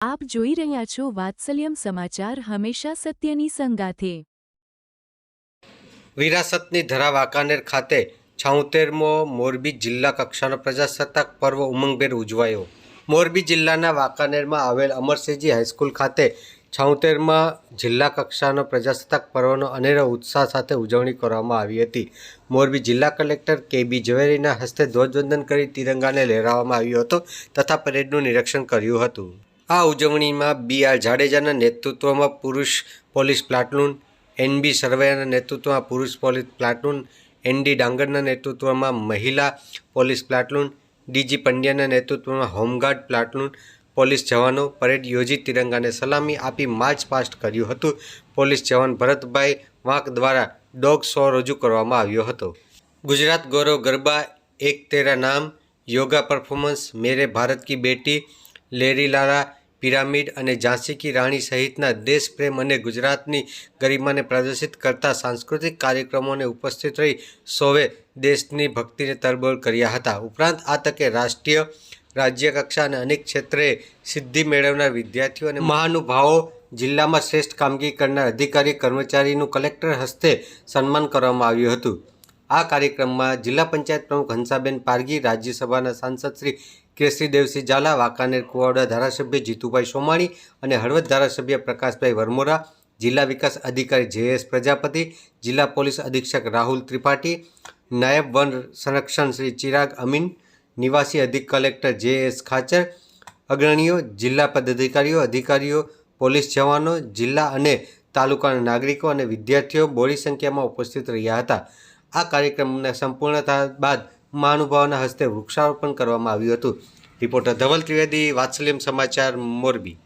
આપ જોઈ રહ્યા છો વાત્સલ્યમ સમાચાર હંમેશા સત્યની સંગાથે. વિરાસતની ધરા વાંકાનેર ખાતે છાઉતેરમો મોરબી જિલ્લા કક્ષાનો પ્રજાસત્તાક પર્વ ઉમંગભેર ઉજવાયો. મોરબી જિલ્લાના વાંકાનેરમાં આવેલ અમરસિંહજી હાઈસ્કૂલ ખાતે છાઉતેરમાં જિલ્લા કક્ષાનો પ્રજાસત્તાક પર્વનો અનેરો ઉત્સાહ સાથે ઉજવણી કરવામાં આવી હતી. મોરબી જિલ્લા કલેક્ટર કે બી ઝવેરીના હસ્તે ધ્વજવંદન કરી તિરંગાને લહેરાવવામાં આવ્યો હતો તથા પરેડનું નિરીક્ષણ કર્યું હતું. આ ઉજવણીમાં બી આર જાડેજાના નેતૃત્વમાં પુરુષ પોલીસ પ્લાટૂન એનબી સરવૈયાના નેતૃત્વમાં પુરુષ પોલીસ પ્લાટૂન એનડી ડાંગરના નેતૃત્વમાં મહિલા પોલીસ પ્લાટૂન ડીજી પંડ્યાના નેતૃત્વમાં હોમગાર્ડ પ્લાટૂન, પોલીસ જવાનો પરેડ યોજી તિરંગાને સલામી આપી માર્ચ પાસ્ટ કર્યું હતું. પોલીસ જવાન ભરતભાઈ વાંક દ્વારા ડોગ શો રજૂ કરવામાં આવ્યો હતો. ગુજરાત ગૌરવ ગરબા એક તેરા નામ, યોગા પરફોર્મન્સ, મેરે ભારત કી બેટી, લેરી લાલા પિરામિડ અને ઝાંસી કી રાણી સહિતના દેશપ્રેમ અને ગુજરાતની ગરિમાને પ્રદર્શિત કરતા સાંસ્કૃતિક કાર્યક્રમોને ઉપસ્થિત રહી સૌએ દેશની ભક્તિને તરબોળ કર્યા હતા. ઉપરાંત આ તકે રાષ્ટ્રીય રાજ્ય કક્ષા અને અનેક ક્ષેત્રે સિદ્ધિ મેળવનાર વિદ્યાર્થીઓ અને મહાનુભાવો જિલ્લામાં શ્રેષ્ઠ કામગીરી કરનાર અધિકારી કર્મચારીનું કલેક્ટર હસ્તે સન્માન કરવામાં આવ્યું હતું. આ કાર્યક્રમમાં જિલ્લા પંચાયત પ્રમુખ હંસાબેન પારગી રાજ્યસભાના સાંસદ શ્રી કેસરી દેવસિંહ ઝાલા, વાંકાનેર કુવાડા ધારાસભ્ય જીતુભાઈ સોમાણી અને હળવદ ધારાસભ્ય પ્રકાશભાઈ વરમોરા, જિલ્લા વિકાસ અધિકારી જે એસ પ્રજાપતિ, જિલ્લા પોલીસ અધિક્ષક રાહુલ ત્રિપાઠી, નાયબ વન સંરક્ષણ શ્રી ચિરાગ અમીન, નિવાસી અધિક કલેક્ટર જે એસ ખાચર, અગ્રણીઓ, જિલ્લા પદાધિકારીઓ, અધિકારીઓ, પોલીસ જવાનો, જિલ્લા અને તાલુકાના નાગરિકો અને વિદ્યાર્થીઓ બોડી સંખ્યામાં ઉપસ્થિત રહ્યા હતા. આ કાર્યક્રમને સંપૂર્ણ બાદ મહાનુભાવોના હસ્તે વૃક્ષારોપણ કરવામાં આવ્યું હતું. રિપોર્ટર ધવલ ત્રિવેદી, વાત્સલ્યમ સમાચાર, મોરબી.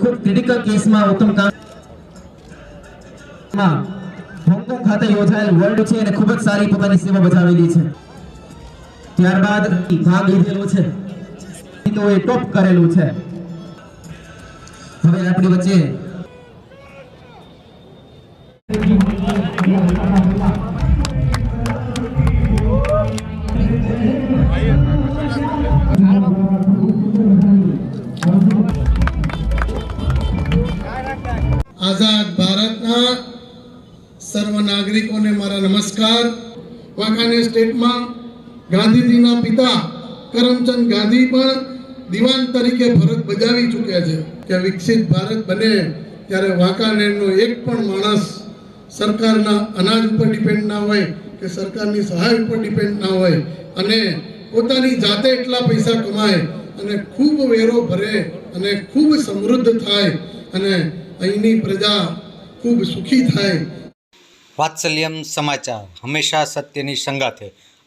ખૂબ ક્રિટિકલ કેસમાં ખાતે યોજાયેલ વર્લ્ડ છે અને ખૂબ જ સારી પોતાની સેવા બજાવેલી છે. ત્યારબાદ ભાગ લીધેલો તો એ કરેલું છે. હવે આપણી વચ્ચે આઝાદ ભારતના સર્વ નાગરિકોને મારા નમસ્કાર વાંકાનેર સ્ટેટમાં ગાંધીજીના પિતા કરમચંદ ગાંધી પણ દિવાન તરીકે ફરજ બજાવી ચૂક્યા છે. કે વિકસિત ભારત બને ત્યારે વાંકાનેરનો એક પણ માણસ સરકારના અનાજ ઉપર ડિપેન્ડ ના હોય કે સરકારની સહાય ઉપર ડિપેન્ડ ના હોય અને પોતાની જાતે એટલા પૈસા કમાય અને ખૂબ વેરો ભરે અને ખૂબ સમૃદ્ધ થાય અને અહીંની પ્રજા ખૂબ સુખી થાય. વાત્સલ્યમ સમાચાર હંમેશા સત્યની સંગાથે.